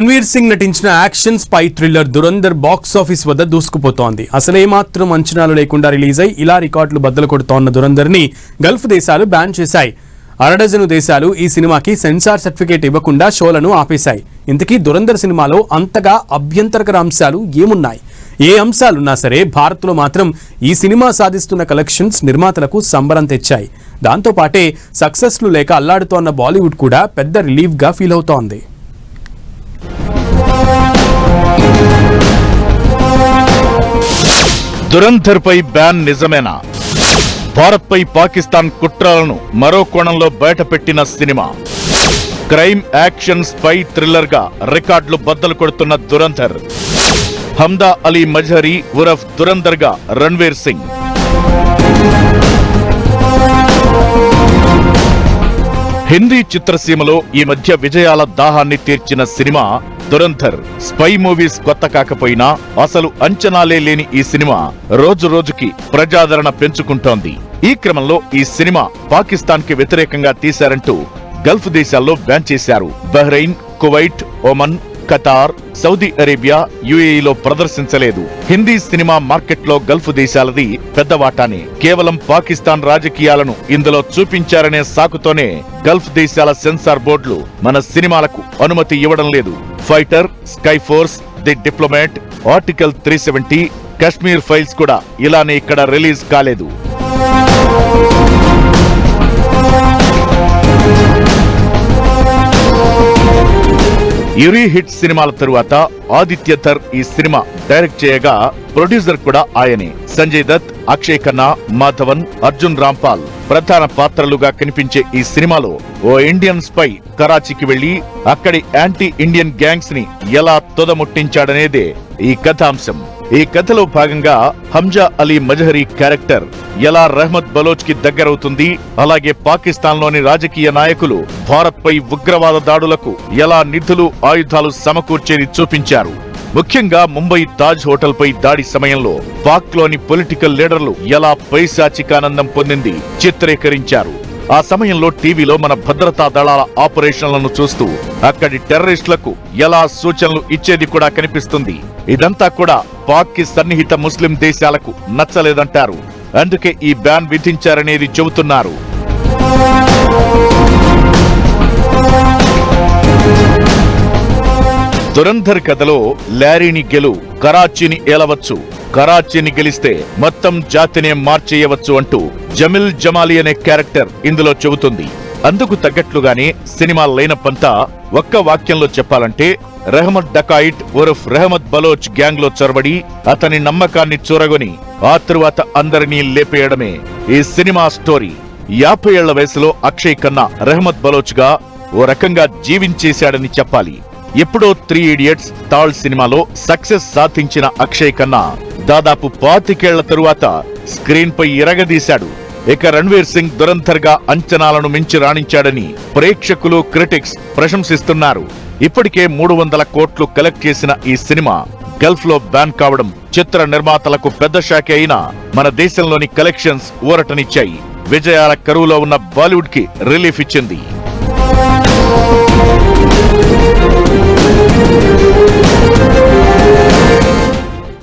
రణ్వీర్ సింగ్ నటించిన action spy thriller Dhurandhar box office వద్ద దూసుకుపోతోంది. అసలే మాత్రం అంచనాలు లేకుండా రిలీజ్ అయి ఇలా రికార్డులు బద్దలు కొడుతోన్న దురందర్ని గల్ఫ్ దేశాలు బ్యాన్ చేశాయి. అరడజను దేశాలు ఈ సినిమాకి సెన్సార్ సర్టిఫికేట్ ఇవ్వకుండా షోలను ఆపేశాయి. ఇంతకీ దురందర్ సినిమాలో అంతగా అభ్యంతరకర అంశాలు ఏమున్నాయి? ఏ అంశాలున్నా సరే భారత్లో మాత్రం ఈ సినిమా సాధిస్తున్న కలెక్షన్స్ నిర్మాతలకు సంబరం తెచ్చాయి. దాంతోపాటే సక్సెస్లు లేక అల్లాడుతోన్న బాలీవుడ్ కూడా పెద్ద రిలీఫ్గా ఫీల్ అవుతోంది. దురంధర్పై బ్యాన్ నిజమేనా? భారత్పై పాకిస్తాన్ కుట్రలను మరో కోణంలో బయటపెట్టిన సినిమా. క్రైమ్ యాక్షన్ స్పై థ్రిల్లర్గా రికార్డులు బద్దలు కొడుతున్న దురంధర్. హమ్దా అలీ మజహరీ ఉరఫ్ దురంధర్గా రణ్వీర్ సింగ్. హిందీ చిత్రసీమలో ఈ మధ్య విజయాల దాహాన్ని తీర్చిన సినిమా దురంధర్. స్పై మూవీస్ కొత్త కాకపోయినా అసలు అంచనాలే లేని ఈ సినిమా రోజు రోజుకి ప్రజాదరణ పెంచుకుంటోంది. ఈ క్రమంలో ఈ సినిమా పాకిస్తాన్కి వ్యతిరేకంగా తీశారంటూ గల్ఫ్ దేశాల్లో బ్యాన్ చేశారు. Bahrain Kuwait Oman Qatar Saudi Arabia యుఏఈలో ప్రదర్శించలేదు. హిందీ సినిమా మార్కెట్లో గల్ఫ్ దేశాలది పెద్ద వాటానే. కేవలం పాకిస్తాన్ రాజకీయాలను ఇందులో చూపించారనే సాకుతోనే గల్ఫ్ దేశాల సెన్సార్ బోర్డులు మన సినిమాలకు అనుమతి ఇవ్వడం లేదు. Fighter Sky Force the Diplomat Article three seventy Kashmir Files కూడా ఇలానే ఇక్కడ రిలీజ్ కాలేదు. ఇరీ హిట్ సినిమాల తరువాత ఆదిత్య థర్ ఈ సినిమా డైరెక్ట్ చేయగా ప్రొడ్యూసర్ కూడా ఆయనే. సంజయ్ దత్ అక్షయ్ ఖన్నా మాధవన్ అర్జున్ రాంపాల్ ప్రధాన పాత్రలుగా కనిపించే ఈ సినిమాలో ఓ ఇండియన్ స్పై కరాచీకి వెళ్ళి అక్కడి యాంటీ ఇండియన్ గ్యాంగ్స్ని ఎలా తొదముట్టించాడనేదే ఈ కథాంశం. ఈ కథలో భాగంగా హంజా అలీ మజహరీ క్యారెక్టర్ ఎలా రహ్మత్ బలోచ్కి దగ్గరవుతుంది. అలాగే పాకిస్తాన్లోని రాజకీయ నాయకులు భారత్ పై ఉగ్రవాద దాడులకు ఎలా నిధులు ఆయుధాలు సమకూర్చేది చూపించారు. ముఖ్యంగా ముంబై తాజ్ హోటల్ పై దాడి సమయంలో పాక్లోని పొలిటికల్ లీడర్లు ఎలా పైశాచికానందం పొందింది చిత్రీకరించారు. ఆ సమయంలో టీవీలో మన భద్రతా దళాల ఆపరేషన్లను చూస్తూ అక్కడి టెర్రరిస్టులకు ఎలా సూచనలు ఇచ్చేది కూడా కనిపిస్తుంది. ఇదంతా కూడా పాక్కి సన్నిహిత ముస్లిం దేశాలకు నచ్చలేదంటారు. అందుకే ఈ బ్యాన్ విధించారనేది చెబుతున్నారు. దురంధర్ కథలో లారీని గెలు కరాచీని ఏలవచ్చు. కరాచీని గెలిస్తే మొత్తం జాతినే మార్చేయవచ్చు అంటూ జమిల్ జమాలి అనే క్యారెక్టర్ ఇందులో చెబుతుంది. అందుకు తగ్గట్లుగానే సినిమా లైనప్ అంతా ఒక్క వాక్యంలో చెప్పాలంటే రెహమద్ డకాయిట్ ఉరఫ్ రెహమద్ బలోచ్ గ్యాంగ్లో చొరబడి అతని నమ్మకాన్ని చూరగొని ఆ తరువాత అందరినీ లేపేయడమే ఈ సినిమా స్టోరీ. యాభై ఏళ్ళ వయసులో అక్షయ్ ఖన్నా రెహమద్ బలోచ్గా ఓ రకంగా జీవించేశాడని చెప్పాలి. ఎప్పుడో త్రీ ఇడియట్స్ తాళ్ సినిమాలో సక్సెస్ సాధించిన అక్షయ్ ఖన్నా దాదాపు పాతికేళ్ళ తరువాత స్క్రీన్ పై ఇరగదీశాడు. ఇక రణ్వీర్ సింగ్ దురంధర్గా అంచనాలను మించి రాణించాడని ప్రేక్షకులు క్రిటిక్స్ ప్రశంసిస్తున్నారు. ఇప్పటికే మూడు వందల కోట్లు కలెక్ట్ చేసిన ఈ సినిమా గల్ఫ్లో బ్యాన్ కావడం చిత్ర నిర్మాతలకు పెద్ద షాకే అయినా మన దేశంలోని కలెక్షన్స్ ఊరటనిచ్చాయి. విజయాల కరువులో ఉన్న బాలీవుడ్కి రిలీఫ్ ఇచ్చింది.